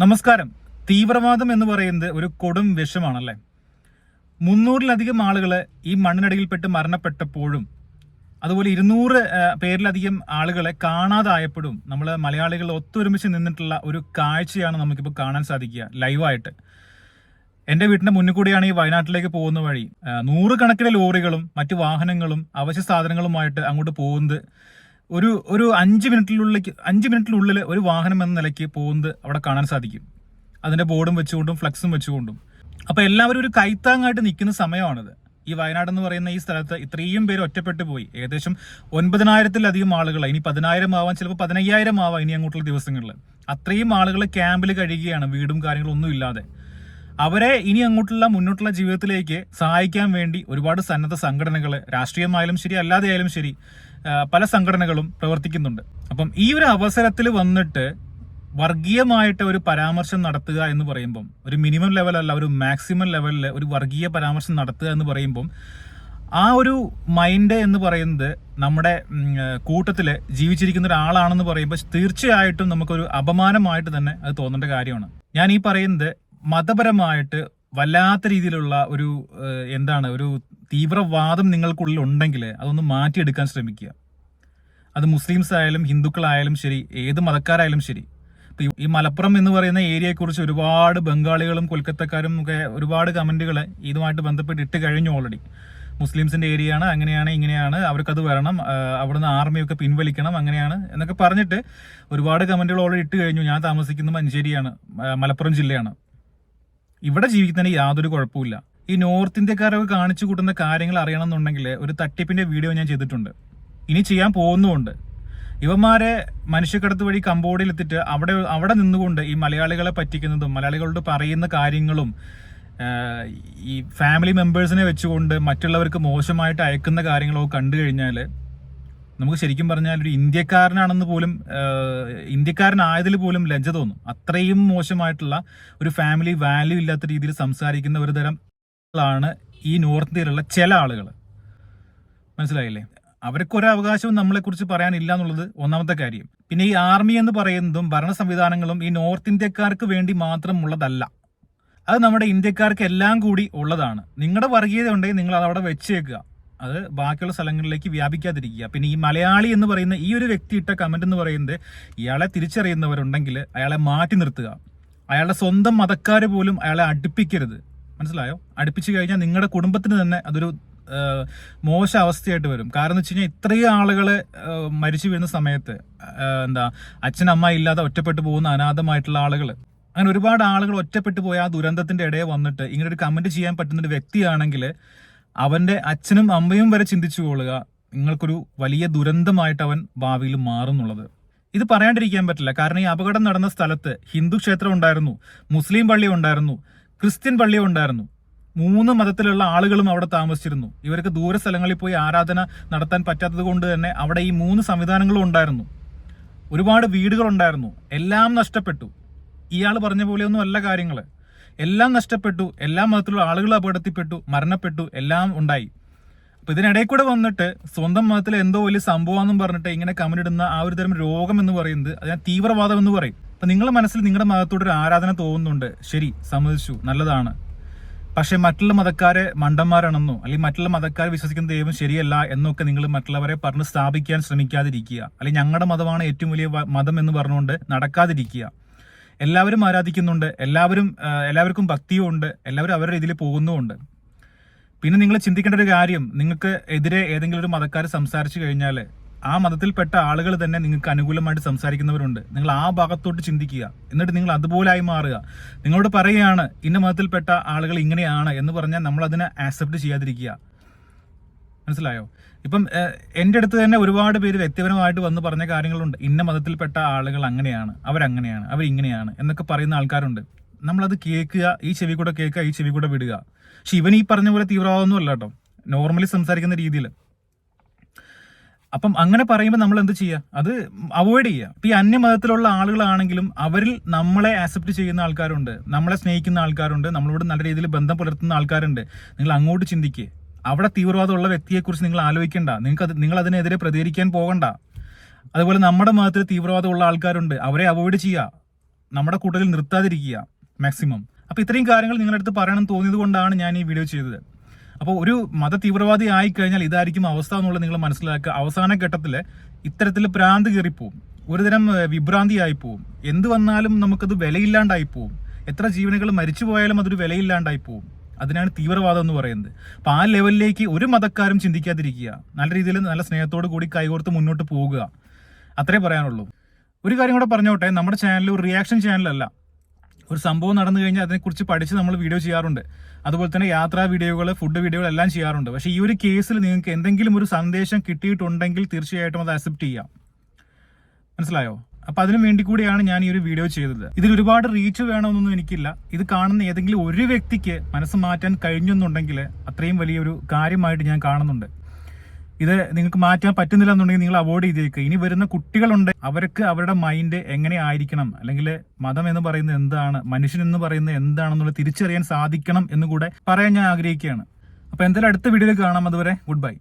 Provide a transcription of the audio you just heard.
നമസ്കാരം. തീവ്രവാദം എന്ന് പറയുന്നത് ഒരു കൊടും വിഷമാണല്ലേ? മുന്നൂറിലധികം ആളുകൾ ഈ മണ്ണിനടിയിൽപ്പെട്ട് മരണപ്പെട്ടപ്പോഴും അതുപോലെ ഇരുന്നൂറ് പേരിലധികം ആളുകളെ കാണാതായപ്പോഴും നമ്മൾ മലയാളികൾ ഒത്തൊരുമിച്ച് നിന്നിട്ടുള്ള ഒരു കാഴ്ചയാണ് നമുക്കിപ്പോൾ കാണാൻ സാധിക്കുക ലൈവായിട്ട്. എന്റെ വീട്ടിന്റെ മുന്നിൽ കൂടിയാണ് ഈ വയനാട്ടിലേക്ക് പോകുന്ന വഴി. നൂറുകണക്കിന് ലോറികളും മറ്റു വാഹനങ്ങളും അവശ്യ സാധനങ്ങളുമായിട്ട് അങ്ങോട്ട് പോകുന്നത് ഒരു ഒരു അഞ്ച് മിനിറ്റിലുള്ള അഞ്ച് മിനിറ്റിനുള്ളിൽ ഒരു വാഹനം എന്ന നിലയ്ക്ക് പോകുന്നത് അവിടെ കാണാൻ സാധിക്കും. അതിന്റെ ബോർഡും വെച്ചുകൊണ്ടും ഫ്ലക്സും വെച്ചുകൊണ്ടും. അപ്പൊ എല്ലാവരും ഒരു കൈത്താങ്ങായിട്ട് നിൽക്കുന്ന സമയമാണിത്. ഈ വയനാട് എന്ന് പറയുന്ന ഈ സ്ഥലത്ത് ഇത്രയും പേര് ഒറ്റപ്പെട്ടു പോയി. ഏകദേശം ഒൻപതിനായിരത്തിലധികം ആളുകൾ ഇനി പതിനായിരം ആവാം ചിലപ്പോൾ പതിനയ്യായിരം ആവാം ഇനി അങ്ങോട്ടുള്ള ദിവസങ്ങളിൽ. അത്രയും ആളുകൾ ക്യാമ്പിൽ കഴിയുകയാണ് വീടും കാര്യങ്ങളും ഒന്നും ഇല്ലാതെ. അവരെ ഇനി അങ്ങോട്ടുള്ള മുന്നോട്ടുള്ള ജീവിതത്തിലേക്ക് സഹായിക്കാൻ വേണ്ടി ഒരുപാട് സന്നദ്ധ സംഘടനകൾ രാഷ്ട്രീയമായാലും ശരി അല്ലാതെയായാലും ശരി പല സംഘടനകളും പ്രവർത്തിക്കുന്നുണ്ട്. അപ്പം ഈ ഒരു അവസരത്തിൽ വന്നിട്ട് വർഗീയമായിട്ട് ഒരു പരാമർശം നടത്തുക എന്ന് പറയുമ്പം ഒരു മിനിമം ലെവലല്ല ഒരു മാക്സിമം ലെവലിൽ ഒരു വർഗീയ പരാമർശം നടത്തുക എന്ന് പറയുമ്പം ആ ഒരു മൈൻഡ് എന്ന് പറയുന്നത് നമ്മുടെ കൂട്ടത്തിൽ ജീവിച്ചിരിക്കുന്ന ഒരാളാണെന്ന് പറയുമ്പോൾ തീർച്ചയായിട്ടും നമുക്കൊരു അപമാനമായിട്ട് തന്നെ അത് തോന്നേണ്ട കാര്യമാണ്. ഞാൻ ഈ പറയുന്നത് മതപരമായിട്ട് വല്ലാത്ത രീതിയിലുള്ള ഒരു എന്താണ് ഒരു തീവ്രവാദം നിങ്ങൾക്കുള്ളിൽ ഉണ്ടെങ്കിൽ അതൊന്ന് മാറ്റിയെടുക്കാൻ ശ്രമിക്കുക. അത് മുസ്ലിംസ് ആയാലും ഹിന്ദുക്കളായാലും ശരി ഏത് മതക്കാരായാലും ശരി. ഈ- മലപ്പുറം എന്ന് പറയുന്ന ഏരിയയെക്കുറിച്ച് ഒരുപാട് ബംഗാളികളും കൊൽക്കത്തക്കാരും ഒക്കെ ഒരുപാട് കമന്റുകൾ ഇതുമായിട്ട് ബന്ധപ്പെട്ട് ഇട്ട് കഴിഞ്ഞു ഓൾറെഡി മുസ്ലിംസിന്റെ ഏരിയയാണ് അങ്ങനെയാണ് ഇങ്ങനെയാണ് അവർക്കത് വരണം അവിടുന്ന് ആർമിയൊക്കെ പിൻവലിക്കണം അങ്ങനെയാണ് എന്നൊക്കെ പറഞ്ഞിട്ട് ഒരുപാട് കമന്റുകൾ ഓൾറെഡി ഇട്ട് കഴിഞ്ഞു. ഞാൻ താമസിക്കുന്ന മഞ്ചേരിയാണ് മലപ്പുറം ജില്ലയാണ്. ഇവിടെ ജീവിക്കുന്നതിന് യാതൊരു കുഴപ്പമില്ല ഈ നോർത്ത് ഇന്ത്യക്കാരൊക്കെ കാണിച്ചു കൂട്ടുന്ന കാര്യങ്ങൾ അറിയണമെന്നുണ്ടെങ്കിൽ ഒരു തട്ടിപ്പിന്റെ വീഡിയോ ഞാൻ ചെയ്തിട്ടുണ്ട്. ഇനി ചെയ്യാൻ പോകുന്നുമുണ്ട്. ഇവന്മാരെ മനുഷ്യക്കടത്ത് വഴി കമ്പോഡിയിൽ എത്തിയിട്ട് അവിടെ അവിടെ നിന്നുകൊണ്ട് ഈ മലയാളികളെ പറ്റിക്കുന്നതും മലയാളികളോട് പറയുന്ന കാര്യങ്ങളും ഈ ഫാമിലി മെമ്പേഴ്സിനെ വെച്ചുകൊണ്ട് മറ്റുള്ളവർക്ക് മോശമായിട്ട് അയക്കുന്ന കാര്യങ്ങളൊക്കെ കണ്ടു കഴിഞ്ഞാൽ നമുക്ക് ശരിക്കും പറഞ്ഞാൽ ഒരു ഇന്ത്യക്കാരനാണെന്ന് പോലും ഇന്ത്യക്കാരനായതിൽ പോലും ലജ്ജ തോന്നും. അത്രയും മോശമായിട്ടുള്ള ഒരു ഫാമിലി വാല്യൂ ഇല്ലാത്ത രീതിയിൽ സംസാരിക്കുന്ന ഒരു തരം ആണ് ഈ നോർത്ത് ഇന്ത്യയിലുള്ള ചില ആളുകൾ മനസ്സിലായില്ലേ? അവർക്കൊരു അവകാശവും നമ്മളെക്കുറിച്ച് പറയാനില്ല എന്നുള്ളത് ഒന്നാമത്തെ കാര്യം. പിന്നെ ഈ ആർമി എന്ന് പറയുന്നതും ഭരണ സംവിധാനങ്ങളും ഈ നോർത്ത് ഇന്ത്യക്കാർക്ക് വേണ്ടി മാത്രമുള്ളതല്ല അത് നമ്മുടെ ഇന്ത്യക്കാർക്ക് എല്ലാം കൂടി ഉള്ളതാണ്. നിങ്ങളുടെ വർഗീയത ഉണ്ടെങ്കിൽ നിങ്ങൾ അതവിടെ വെച്ചേക്കുക. അത് ബാക്കിയുള്ള സ്ഥലങ്ങളിലേക്ക് വ്യാപിക്കാതിരിക്കുക. പിന്നെ ഈ മലയാളി എന്ന് പറയുന്ന ഈ ഒരു വ്യക്തി ഇട്ട കമന്റ് എന്ന് പറയുന്നത് ഇയാളെ തിരിച്ചറിയുന്നവരുണ്ടെങ്കിൽ അയാളെ മാറ്റി നിർത്തുക. അയാളുടെ സ്വന്തം മതക്കാർ പോലും അയാളെ അടുപ്പിക്കരുത്. മനസ്സിലായോ? അടുപ്പിച്ച് കഴിഞ്ഞാൽ നിങ്ങളുടെ കുടുംബത്തിന് തന്നെ അതൊരു മോശ അവസ്ഥയായിട്ട് വരും. കാരണം വെച്ച് കഴിഞ്ഞാൽ ഇത്രയും ആളുകൾ മരിച്ചു വീഴുന്ന സമയത്ത് എന്താ അച്ഛൻ അമ്മ ഇല്ലാതെ ഒറ്റപ്പെട്ടു പോകുന്ന അനാഥമായിട്ടുള്ള ആളുകൾ അങ്ങനെ ഒരുപാട് ആളുകൾ ഒറ്റപ്പെട്ടു പോയ ആ ദുരന്തത്തിന്റെ ഇടയിൽ വന്നിട്ട് ഇങ്ങനെ ഒരു കമന്റ് ചെയ്യാൻ പറ്റുന്ന ഒരു വ്യക്തിയാണെങ്കിൽ അവന്റെ അച്ഛനും അമ്മയും വരെ ചിന്തിച്ചു കൊള്ളുക നിങ്ങൾക്കൊരു വലിയ ദുരന്തമായിട്ട് അവൻ ഭാവിയിൽ മാറുന്നുള്ളത്. ഇത് പറയാണ്ടിരിക്കാൻ പറ്റില്ല. കാരണം ഈ അപകടം നടന്ന സ്ഥലത്ത് ഹിന്ദു ക്ഷേത്രം ഉണ്ടായിരുന്നു മുസ്ലിം പള്ളി ഉണ്ടായിരുന്നു. ക്രിസ്ത്യൻ പള്ളിയും ഉണ്ടായിരുന്നു. മൂന്ന് മതത്തിലുള്ള ആളുകളും അവിടെ താമസിച്ചിരുന്നു. ഇവർക്ക് ദൂര സ്ഥലങ്ങളിൽ പോയി ആരാധന നടത്താൻ പറ്റാത്തത് കൊണ്ട് തന്നെ അവിടെ ഈ മൂന്ന് സംവിധാനങ്ങളും ഉണ്ടായിരുന്നു. ഒരുപാട് വീടുകൾ ഉണ്ടായിരുന്നു. എല്ലാം നഷ്ടപ്പെട്ടു. ഇയാൾ പറഞ്ഞ പോലെയൊന്നും അല്ല കാര്യങ്ങൾ എല്ലാം നഷ്ടപ്പെട്ടു. എല്ലാ മതത്തിലുള്ള ആളുകൾ അപകടത്തിൽപ്പെട്ടു മരണപ്പെട്ടു എല്ലാം ഉണ്ടായി. അപ്പൊ ഇതിനിടയിൽ കൂടെ വന്നിട്ട് സ്വന്തം മതത്തിൽ എന്തോ വലിയ സംഭവമാണെന്നും പറഞ്ഞിട്ട് ഇങ്ങനെ കമന്റ് ഇടുന്ന ആ ഒരു തരം രോഗം എന്ന് പറയുന്നത് അതിനെ തീവ്രവാദം എന്ന് പറയും. അപ്പൊ നിങ്ങളുടെ മനസ്സിൽ നിങ്ങളുടെ മതത്തോട് ഒരു ആരാധന തോന്നുന്നുണ്ട്. ശരി സമ്മതിച്ചു നല്ലതാണ്. പക്ഷെ മറ്റുള്ള മതക്കാരെ മണ്ടന്മാരാണെന്നോ അല്ലെങ്കിൽ മറ്റുള്ള മതക്കാരെ വിശ്വസിക്കുന്ന ദൈവം ശരിയല്ല എന്നൊക്കെ നിങ്ങൾ മറ്റുള്ളവരെ പറഞ്ഞ് സ്ഥാപിക്കാൻ ശ്രമിക്കാതിരിക്കുക. അല്ലെങ്കിൽ ഞങ്ങളുടെ മതമാണ് ഏറ്റവും വലിയ മതം എന്ന് പറഞ്ഞുകൊണ്ട് നടക്കാതിരിക്കുക. എല്ലാവരും ആരാധിക്കുന്നുണ്ട്. എല്ലാവരും എല്ലാവർക്കും ഭക്തിയും ഉണ്ട് എല്ലാവരും അവരുടെ രീതിയിൽ പോകുന്നുമുണ്ട്. പിന്നെ നിങ്ങൾ ചിന്തിക്കേണ്ട ഒരു കാര്യം നിങ്ങൾക്ക് എതിരെ ഏതെങ്കിലും ഒരു മതക്കാർ സംസാരിച്ചു കഴിഞ്ഞാൽ ആ മതത്തിൽപ്പെട്ട ആളുകൾ തന്നെ നിങ്ങൾക്ക് അനുകൂലമായിട്ട് സംസാരിക്കുന്നവരുണ്ട്. നിങ്ങൾ ആ ഭാഗത്തോട്ട് ചിന്തിക്കുക. എന്നിട്ട് നിങ്ങൾ അതുപോലായി മാറുക. നിങ്ങളോട് പറയുകയാണ് ഇന്ന മതത്തിൽപ്പെട്ട ആളുകൾ ഇങ്ങനെയാണ് എന്ന് പറഞ്ഞാൽ നമ്മൾ അതിനെ ആക്സെപ്റ്റ് ചെയ്യാതിരിക്കുക. മനസ്സിലായോ? ഇപ്പം എന്റെ അടുത്ത് തന്നെ ഒരുപാട് പേര് വ്യക്തിപരമായിട്ട് വന്ന് പറഞ്ഞ കാര്യങ്ങളുണ്ട്. ഇന്ന മതത്തിൽപ്പെട്ട ആളുകൾ അങ്ങനെയാണ് അവരങ്ങനെയാണ് അവരിങ്ങനെയാണ് എന്നൊക്കെ പറയുന്ന ആൾക്കാരുണ്ട്. നമ്മളത് കേൾക്കുക ഈ ചെവി കൂടെ കേൾക്കുക ഈ ചെവി കൂടെ വിടുക. പക്ഷെ ഇവൻ ഈ പറഞ്ഞ പോലെ തീവ്രവാദമൊന്നും അല്ല കേട്ടോ. നോർമലി സംസാരിക്കുന്ന രീതിയിൽ അപ്പം അങ്ങനെ പറയുമ്പോൾ നമ്മൾ എന്ത് ചെയ്യുക അത് അവോയ്ഡ് ചെയ്യുക ഇപ്പം ഈ അന്യമതത്തിലുള്ള ആളുകളാണെങ്കിലും അവരിൽ നമ്മളെ ആക്സെപ്റ്റ് ചെയ്യുന്ന ആൾക്കാരുണ്ട്. നമ്മളെ സ്നേഹിക്കുന്ന ആൾക്കാരുണ്ട്. നമ്മളോട് നല്ല രീതിയിൽ ബന്ധം പുലർത്തുന്ന ആൾക്കാരുണ്ട്. നിങ്ങൾ അങ്ങോട്ട് ചിന്തിക്കുക അവിടെ തീവ്രവാദമുള്ള വ്യക്തിയെക്കുറിച്ച് നിങ്ങൾ ആലോചിക്കേണ്ട. നിങ്ങൾക്ക് അത് നിങ്ങൾ അതിനെതിരെ പ്രതികരിക്കാൻ പോകണ്ട. അതുപോലെ നമ്മുടെ മതത്തിൽ തീവ്രവാദമുള്ള ആൾക്കാരുണ്ട്. അവരെ അവോയ്ഡ് ചെയ്യുക നമ്മുടെ കൂട്ടത്തിൽ നിർത്താതിരിക്കുക. മാക്സിമം അപ്പോൾ ഇത്രയും കാര്യങ്ങൾ നിങ്ങളുടെ അടുത്ത് പറയണം തോന്നിയത് കൊണ്ടാണ് ഞാൻ ഈ വീഡിയോ ചെയ്തത്. അപ്പോൾ ഒരു മത തീവ്രവാദി ആയി കഴിഞ്ഞാൽ ഇതായിരിക്കും അവസ്ഥ എന്നുള്ളത് നിങ്ങൾ മനസ്സിലാക്കുക. അവസാന ഘട്ടത്തിൽ ഇത്തരത്തിൽ പ്രാന്ത് കയറിപ്പോവും. ഒരുതരം വിഭ്രാന്തിയായി പോവും എന്ത് വന്നാലും നമുക്കത് വിലയില്ലാണ്ടായി പോവും. എത്ര ജീവനുകൾ മരിച്ചു പോയാലും അതൊരു വിലയില്ലാണ്ടായി പോവും. അതിനാണ് തീവ്രവാദം എന്ന് പറയുന്നത്. അപ്പോൾ ആ ലെവലിലേക്ക് ഒരു മതക്കാരും ചിന്തിക്കാതിരിക്കുക. നല്ല രീതിയിൽ നല്ല സ്നേഹത്തോടു കൂടി കൈകോർത്ത് മുന്നോട്ട് പോവുക അത്രേ പറയാനുള്ളൂ. ഒരു കാര്യം കൂടെ പറഞ്ഞോട്ടെ. നമ്മുടെ ചാനൽ ഒരു റിയാക്ഷൻ ചാനലല്ല ഒരു സംഭവം നടന്നു കഴിഞ്ഞാൽ അതിനെക്കുറിച്ച് പഠിച്ച് നമ്മൾ വീഡിയോ ചെയ്യാറുണ്ട്. അതുപോലെ തന്നെ യാത്രാ വീഡിയോകൾ ഫുഡ് വീഡിയോകൾ എല്ലാം ചെയ്യാറുണ്ട്. പക്ഷേ ഈ ഒരു കേസിൽ നിങ്ങൾക്ക് എന്തെങ്കിലും ഒരു സന്ദേശം കിട്ടിയിട്ടുണ്ടെങ്കിൽ തീർച്ചയായിട്ടും അത് അക്സെപ്റ്റ് ചെയ്യാം. മനസ്സിലായോ? അപ്പം അതിനു വേണ്ടി കൂടിയാണ് ഞാൻ ഈ ഒരു വീഡിയോ ചെയ്തത്. ഇതിൽ ഒരുപാട് റീച്ച് വേണമെന്നൊന്നും എനിക്കില്ല. ഇത് കാണുന്ന ഏതെങ്കിലും ഒരു വ്യക്തിക്ക് മനസ്സ് മാറ്റാൻ കഴിഞ്ഞെന്നുണ്ടെങ്കിൽ അത്രയും വലിയൊരു കാര്യമായിട്ട് ഞാൻ കാണുന്നുണ്ട്. ഇത് നിങ്ങൾക്ക് മാറ്റാൻ പറ്റുന്നില്ല എന്നുണ്ടെങ്കിൽ നിങ്ങൾ അവോയ്ഡ് ചെയ്തേക്കുക ഇനി വരുന്ന കുട്ടികളുണ്ട് അവർക്ക് അവരുടെ മൈൻഡ് എങ്ങനെ ആയിരിക്കണം? അല്ലെങ്കിൽ മതം എന്ന് പറയുന്നത് എന്താണ്? മനുഷ്യൻ എന്ന് പറയുന്നത് എന്താണെന്നുള്ളത് തിരിച്ചറിയാൻ സാധിക്കണം എന്ന് കൂടെ പറയാൻ ഞാൻ ആഗ്രഹിക്കുകയാണ്. അപ്പോൾ എന്തായാലും അടുത്ത വീഡിയോയിൽ കാണാം. അതുവരെ ഗുഡ് ബൈ.